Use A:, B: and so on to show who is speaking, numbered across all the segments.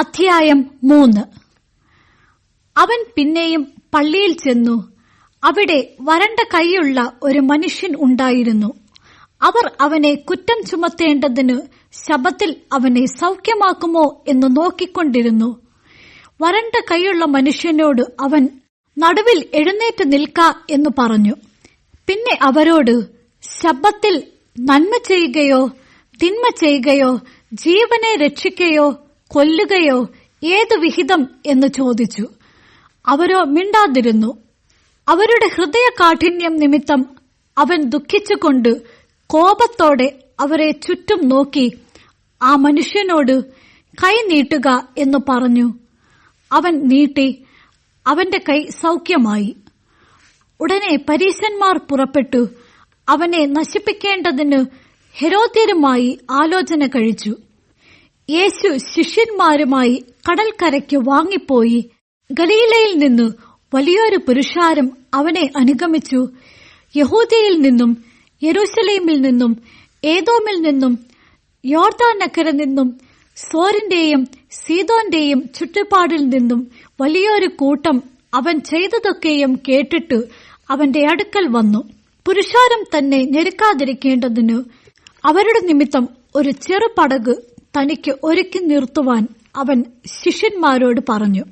A: അധ്യായം മൂന്ന്. അവൻ പിന്നെയും പള്ളിയിൽ ചെന്നു. അവിടെ വരണ്ട കൈയുള്ള ഒരു മനുഷ്യൻ ഉണ്ടായിരുന്നു. അവർ അവനെ കുറ്റം ചുമത്തേണ്ടതിന് ശബത്തിൽ അവനെ സൗഖ്യമാക്കുമോ എന്ന് നോക്കിക്കൊണ്ടിരുന്നു. വരണ്ട കൈയുള്ള മനുഷ്യനോട് അവൻ നടുവിൽ എഴുന്നേറ്റ് നിൽക്ക എന്ന് പറഞ്ഞു. പിന്നെ അവരോട് ശബത്തിൽ നന്മ ചെയ്യുകയോ തിന്മ ചെയ്യുകയോ ജീവനെ രക്ഷിക്കയോ കൊല്ലുകയോ ഏതു വിഹിതം എന്ന് ചോദിച്ചു. അവരോ മിണ്ടാതിരുന്നു. അവരുടെ ഹൃദയ കാഠിന്യം നിമിത്തം അവൻ ദുഃഖിച്ചുകൊണ്ട് കോപത്തോടെ അവരെ ചുറ്റും നോക്കി ആ മനുഷ്യനോട് കൈ നീട്ടുക എന്ന് പറഞ്ഞു. അവൻ നീട്ടി അവന്റെ കൈ സൗഖ്യമായി. ഉടനെ പരീശന്മാർ പുറപ്പെട്ടു. അവനെ നശിപ്പിക്കേണ്ടതിന് ഹെരോദ്യരുമായി ആലോചന കഴിച്ചു. യേശു ശിഷ്യന്മാരുമായി കടൽക്കരയ്ക്ക് വാങ്ങിപ്പോയി. ഗലീലയിൽ നിന്നു വലിയൊരു പുരുഷാരം അവനെ അനുഗമിച്ചു. യഹൂദയിൽ നിന്നും യെരൂശലേമിൽ നിന്നും ഏതോമിൽ നിന്നും യോർദാൻ നക്കര നിന്നും സോറിന്റെയും സീതോന്റെയും ചുറ്റുപാടിൽ നിന്നും വലിയൊരു കൂട്ടം അവൻ ചെയ്തതൊക്കെയും കേട്ടിട്ട് അവന്റെ അടുക്കൽ വന്നു. പുരുഷാരം തന്നെ ഞെരുക്കാതിരിക്കേണ്ടതിന് അവരുടെ നിമിത്തം ഒരു ചെറുപടക് തനിക്ക് ഒരുക്കി നിർത്തുവാൻ അവൻ ശിഷ്യന്മാരോട് പറഞ്ഞു.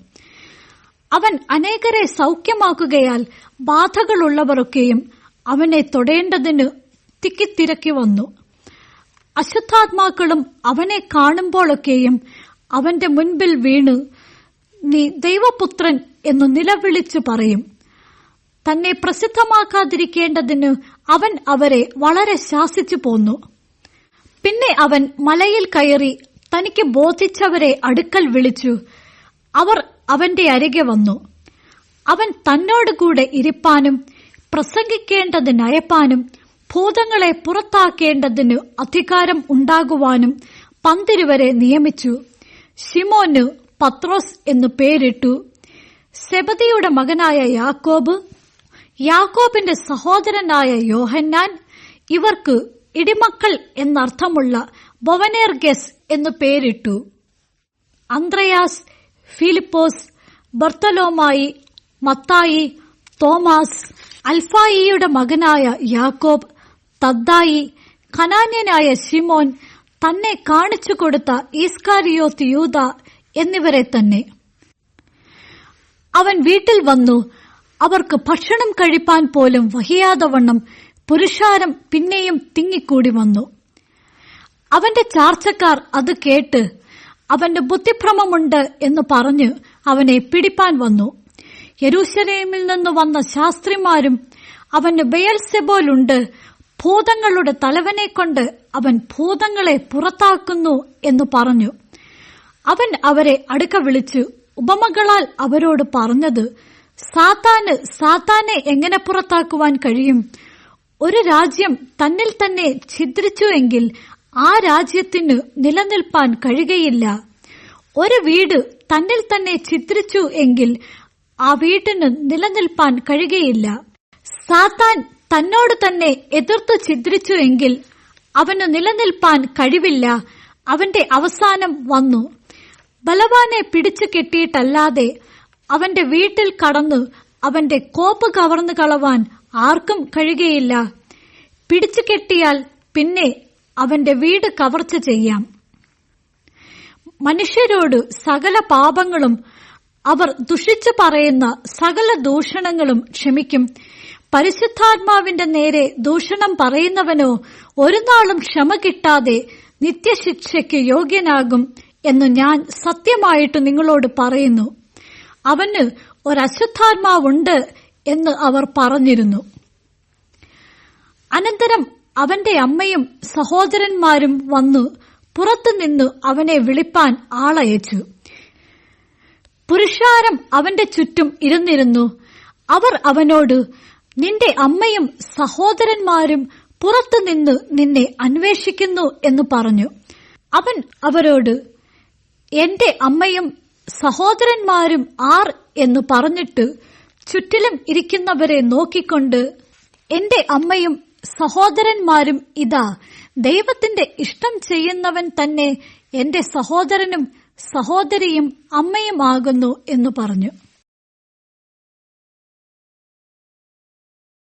A: അവൻ അനേകരെ സൗഖ്യമാക്കുകയാൽ ബാധകളുള്ളവരൊക്കെയും അവനെ തൊടേണ്ടതിന് തിക്കിത്തിരക്കി വന്നു. അശുദ്ധാത്മാക്കളും അവനെ കാണുമ്പോഴൊക്കെയും അവന്റെ മുൻപിൽ വീണ് നീ ദൈവപുത്രൻ എന്ന് നിലവിളിച്ചു പറയും. തന്നെ പ്രസിദ്ധമാക്കാതിരിക്കേണ്ടതിന് അവൻ അവരെ വളരെ ശാസിച്ചു പോന്നു. പിന്നെ അവൻ മലയിൽ കയറി തനിക്ക് ബോധിച്ചവരെ അടുക്കൽ വിളിച്ചു. അവർ അവന്റെ അരികെ വന്നു. അവൻ തന്നോട് കൂടെ ഇരിപ്പാനും പ്രസംഗിക്കേണ്ടതിനയപ്പാനും ഭൂതങ്ങളെ പുറത്താക്കേണ്ടതിന് അധികാരം ഉണ്ടാകുവാനും പന്തിരുവരെ നിയമിച്ചു. ഷിമോന് പത്രോസ് എന്നു പേരിട്ടു. സെബദിയുടെ മകനായ യാക്കോബ് യാക്കോബിന്റെ സഹോദരനായ യോഹന്നാൻ ഇവർക്ക് ഇടിമക്കൾ എന്നർത്ഥമുള്ള ബൊവനേർഗസ് എന്നു പേരിട്ടു. അന്ത്രയാസ് ഫിലിപ്പോസ് ബർത്തലോമായി മത്തായി തോമാസ് അൽഫായിയുടെ മകനായ യാക്കോബ് തദ്ദായി കനാന്യനായ ശിമോൻ തന്നെ കാണിച്ചു കൊടുത്ത ഈസ്കാരിയോത്ത് യൂത എന്നിവരെ തന്നെ. അവൻ വീട്ടിൽ വന്നു. അവർക്ക് ഭക്ഷണം കഴിപ്പാൻ പോലും വഹിയാതെ വണ്ണം പുരുഷാരം പിന്നെയും തിങ്ങിക്കൂടി വന്നു. അവന്റെ ചാർച്ചക്കാർ അത് കേട്ട് അവന്റെ ബുദ്ധിഭ്രമമുണ്ട് എന്ന് പറഞ്ഞ് അവനെ പിടിപ്പാൻ വന്നു. യരൂശലേമിൽ നിന്ന് വന്ന ശാസ്ത്രിമാരും അവന് ബയൽസെബോലുണ്ട് ഭൂതങ്ങളുടെ തലവനെ കൊണ്ട് അവൻ ഭൂതങ്ങളെ പുറത്താക്കുന്നു എന്ന് പറഞ്ഞു. അവൻ അവരെ അടുക്ക വിളിച്ചു ഉപമകളാൽ അവരോട് പറഞ്ഞത് സാത്താന് സാത്താനെ എങ്ങനെ പുറത്താക്കുവാൻ കഴിയും? ഒരു രാജ്യം തന്നിൽ തന്നെ ഛിദ്രിച്ചു എങ്കിൽ ആ രാജ്യത്തിന് നിലനിൽപ്പാൻ കഴിയുകയില്ല. ഒരു വീട് തന്നിൽ തന്നെ ഛിദ്രിച്ചു എങ്കിൽ ആ വീട്ടിന് നിലനിൽപ്പാൻ കഴിയുകയില്ല. സാത്താൻ തന്നോട് തന്നെ എതിർത്ത് ഛിദ്രിച്ചു എങ്കിൽ അവന് നിലനിൽപ്പാൻ കഴിവില്ല. അവന്റെ അവസാനം വന്നു. ബലവാനെ പിടിച്ചു കെട്ടിയിട്ടല്ലാതെ അവന്റെ വീട്ടിൽ കടന്ന് അവന്റെ കോപ്പ് കവർന്നു കളവാൻ ആർക്കും കഴിയുകയില്ല. പിടിച്ചു കെട്ടിയാൽ പിന്നെ അവന്റെ വീട് കവർച്ച ചെയ്യാം. മനുഷ്യരോട് സകല പാപങ്ങളും അവർ ദുഷിച്ചു പറയുന്ന സകല ദൂഷണങ്ങളും ക്ഷമിക്കും. പരിശുദ്ധാത്മാവിന്റെ നേരെ ദൂഷണം പറയുന്നവനോ ഒരു നാളും ക്ഷമ കിട്ടാതെ നിത്യശിക്ഷയ്ക്ക് യോഗ്യനാകും എന്ന് ഞാൻ സത്യമായിട്ട് നിങ്ങളോട് പറയുന്നു. അവന് ഒരശുദ്ധാത്മാവുണ്ട് എന്ന് അവർ പറഞ്ഞിരുന്നു. അനന്തരം അവന്റെ അമ്മയും സഹോദരന്മാരും വന്നു പുറത്തുനിന്ന് അവനെ വിളിപ്പാൻ ആളയച്ചു. പുരുഷാരം അവന്റെ ചുറ്റും ഇരുന്നിരുന്നു. അവർ അവനോട് നിന്റെ അമ്മയും സഹോദരന്മാരും പുറത്തുനിന്ന് നിന്നെ അന്വേഷിക്കുന്നു എന്ന് പറഞ്ഞു. അവൻ അവരോട് എന്റെ അമ്മയും സഹോദരന്മാരും ആർ എന്ന് പറഞ്ഞിട്ട് ചുറ്റിലും ഇരിക്കുന്നവരെ നോക്കിക്കൊണ്ട് എന്റെ അമ്മയും സഹോദരന്മാരും ഇതാ ദൈവത്തിന്റെ ഇഷ്ടം ചെയ്യുന്നവൻ തന്നെ എന്റെ സഹോദരനും സഹോദരിയും അമ്മയും ആകുന്നു എന്ന് പറഞ്ഞു.